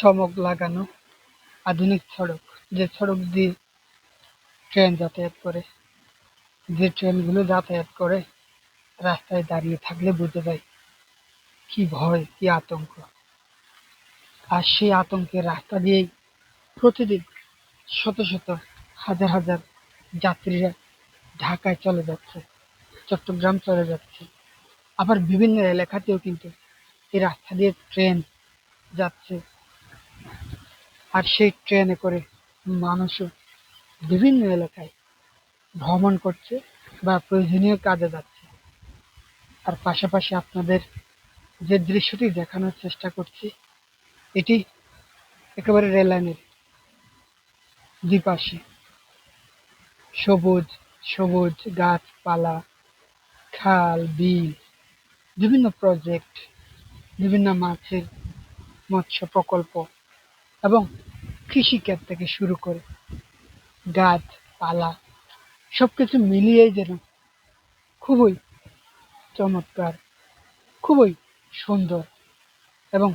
চমক লাগানো আধুনিক সড়ক যে সড়ক দিয়ে ট্রেন যাতায়াত করে। যে ট্রেনগুলো যাতায়াত করে, রাস্তায় দাঁড়িয়ে থাকলে বোঝা যায় কি ভয়, কি আতঙ্ক। আর সেই আতঙ্কের রাস্তা দিয়েই প্রতিদিন শত শত, হাজার হাজার যাত্রীরা ঢাকায় চলে যাচ্ছে, চট্টগ্রাম চলে যাচ্ছে। আবার বিভিন্ন এলাকাতেও কিন্তু এই রাস্তা দিয়ে ট্রেন যাচ্ছে। আর সেই ট্রেনে করে মানুষও বিভিন্ন এলাকায় ভ্রমণ করছে বা প্রয়োজনীয় কাজে যাচ্ছে। আর পাশাপাশি আপনাদের যে দৃশ্যটি দেখানোর চেষ্টা করছি, এটি একেবারে রেল লাইনের দুই পাশে সবুজ সবুজ গাছপালা, খাল, বিল, বিভিন্ন প্রজেক্ট, বিভিন্ন মাছের মৎস্য প্রকল্প এবং কৃষিকাজ থেকে শুরু করে গাছপালা সব কিছু মিলিয়েই যেন খুবই চমৎকার, খুবই সুন্দর এবং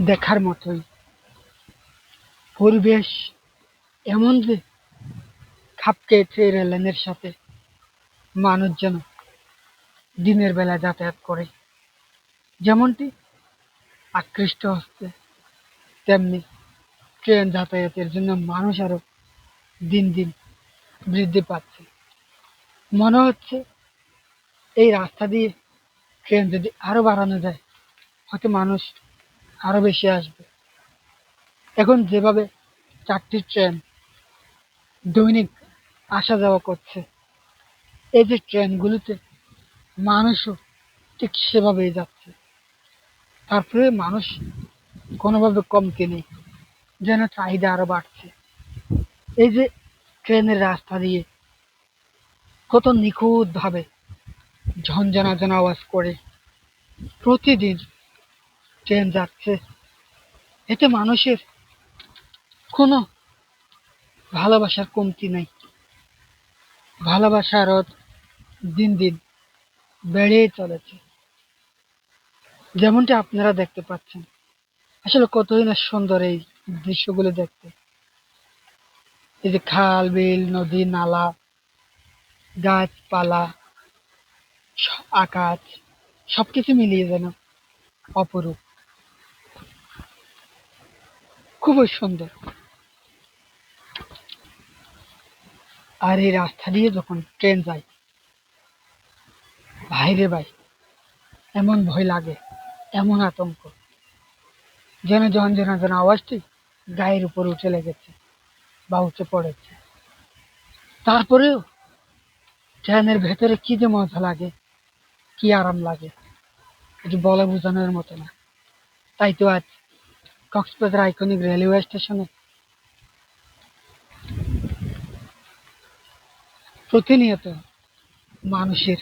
দেখার মতোই। পরিবেশ এমন যে খাপ খেয়েছে রেললাইনের সাথে মানুষ যেন দিনের বেলা যাতায়াত করে। যেমনটি আকৃষ্ট হচ্ছে। তেমনি ট্রেন যাতায়াতের জন্য মানুষ আরও দিন দিন বৃদ্ধি পাচ্ছে। মনে হচ্ছে এই রাস্তা দিয়ে ট্রেন যদি আরও বাড়ানো যায়, হয়তো মানুষ আরও বেশি আসবে। এখন যেভাবে চারটি ট্রেন দৈনিক আসা যাওয়া করছে, এই যে ট্রেনগুলোতে মানুষও ঠিক সেভাবেই যাচ্ছে। তারপরে মানুষ কোনোভাবে কমতে নেই যেন চাহিদা আরও বাড়ছে। এই যে ট্রেনের রাস্তা দিয়ে কত নিখুঁত ভাবে ঝনঝনাঝন আওয়াজ করে প্রতিদিন ট্রেন যাচ্ছে, এতে মানুষের কোনো ভালোবাসার কমতি নেই। ভালোবাসার দিন দিন বেড়েই চলেছে। যেমনটি আপনারা দেখতে পাচ্ছেন আসলে কতই না সুন্দর এই দৃশ্যগুলো দেখতে। এই যে খাল, বিল, নদী, নালা, গাছপালা আকাশ, সবকিছু মিলিয়ে যেন অপরূপ। খুবই সুন্দর। আর এই রাস্তা দিয়ে যখন ট্রেন যায় ভাইরে ভাই, এমন ভয় লাগে, এমন আতঙ্ক। যেন ঝনঝনা যেন যেন আওয়াজটি গায়ের উপর উঠে লেগেছে, বা উঠে পড়েছে। তারপরেও ট্রেনের ভেতরে কি যে মজা লাগে, কি আরাম লাগে এটি বলে বোঝানোর মতো না। তাই তো আজ কক্সবাজার আইকনিক রেলওয়ে স্টেশনে প্রতিনিয়ত মানুষের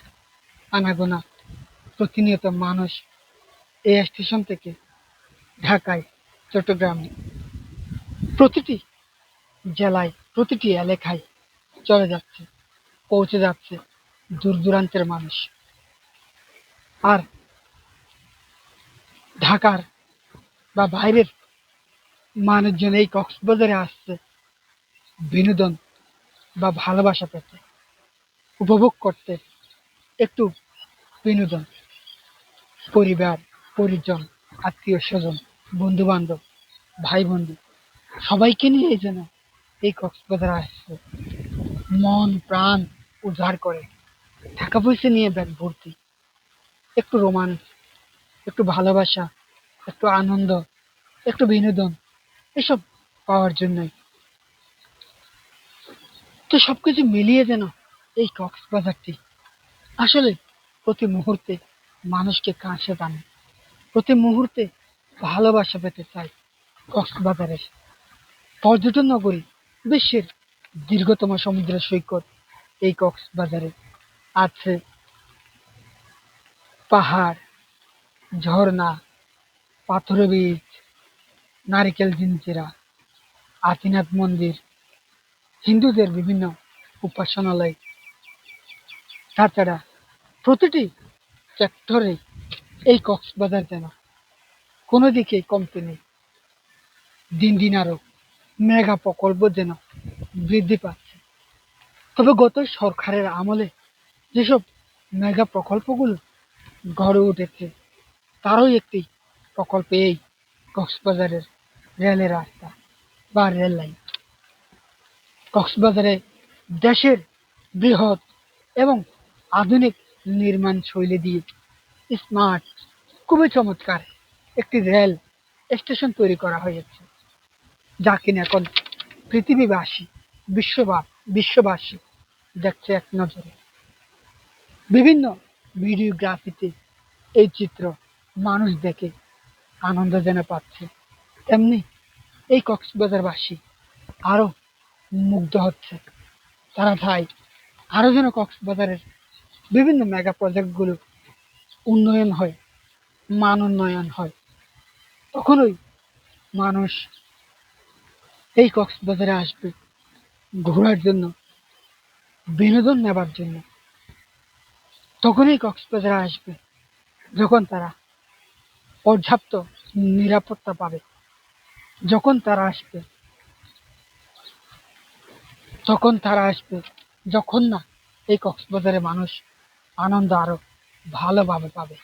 আনাগোনা, প্রতিনিয়ত মানুষ এই স্টেশন থেকে ঢাকায়, চট্টগ্রামে। প্রতিটি জেলায়, প্রতিটি এলাকায় চলে যাচ্ছে, পৌঁছে যাচ্ছে দূর দূরান্তের মানুষ। আর ঢাকার বা বাইরের মানুষজন এই কক্সবাজারে আসছে বিনোদন বা ভালোবাসা পেতে, উপভোগ করতে একটু বিনোদন, পরিবার, পরিজন আত্মীয় স্বজন বন্ধু বান্ধব ভাই বন্ধু সবাইকে নিয়ে এই যেন এই কক্সবাজার আসছে। মন, প্রাণ উদ্ধার করে। টাকা পয়সা নিয়ে ব্যাগ ভর্তি। একটু রোমান্স, একটু ভালোবাসা, একটু আনন্দ, একটু বিনোদন, এসব পাওয়ার জন্যই। তো সবকিছু মিলিয়ে যেন এই কক্সবাজারটি আসলে প্রতি মুহূর্তে মানুষকে কাছে টানে। প্রতি মুহূর্তে ভালোবাসা পেতে চায় কক্সবাজারে পর্যটন নগরী বিশ্বের দীর্ঘতম সমুদ্র সৈকত এই কক্সবাজারে আছে পাহাড়, ঝর্ণা পাথর বীজ, নারিকেল জিঞ্জিরা আদিনাথ মন্দির, হিন্দুদের বিভিন্ন উপাসনালয়। তাছাড়া প্রতিটি সেক্টরে এই কক্সবাজার যেন কোনো দিকেই কমতি নেই। দিন দিন আরও মেগা প্রকল্প যেন বৃদ্ধি পাচ্ছে। তবে গত সরকারের আমলে যেসব মেগা প্রকল্পগুলো গড়ে উঠেছে, তারও একটি প্রকল্প এই কক্সবাজারের রেলের রাস্তা বা রেল লাইন। কক্সবাজারে দেশের বৃহৎ এবং আধুনিক নির্মাণ শৈলী দিয়ে স্মার্ট খুবই চমৎকার একটি রেল স্টেশন তৈরি করা হয়েছে, যা কিনা এখন পৃথিবীবাসী বিশ্ববা বিশ্ববাসী দেখছে এক নজরে। বিভিন্ন ভিডিওগ্রাফিতে এই চিত্র মানুষ দেখে আনন্দ যেন পাচ্ছে। তেমনি এই কক্সবাজারবাসী আরও মুগ্ধ হচ্ছে। তারা চায় আরও যেন কক্সবাজারের বিভিন্ন মেগা প্রজেক্টগুলো উন্নয়ন হয়, মান উন্নয়ন হয়। তখনই মানুষ এই কক্সবাজারে আসবে ঘোরার জন্য, বিনোদন নেবার জন্য। তখনই কক্সবাজারে আসবে যখন তারা পর্যাপ্ত নিরাপত্তা পাবে। যখন তারা আসবে, তখন তারা আসবে যখন না এই কক্সবাজারে মানুষ আনন্দ আরও ভালোভাবে পাবে।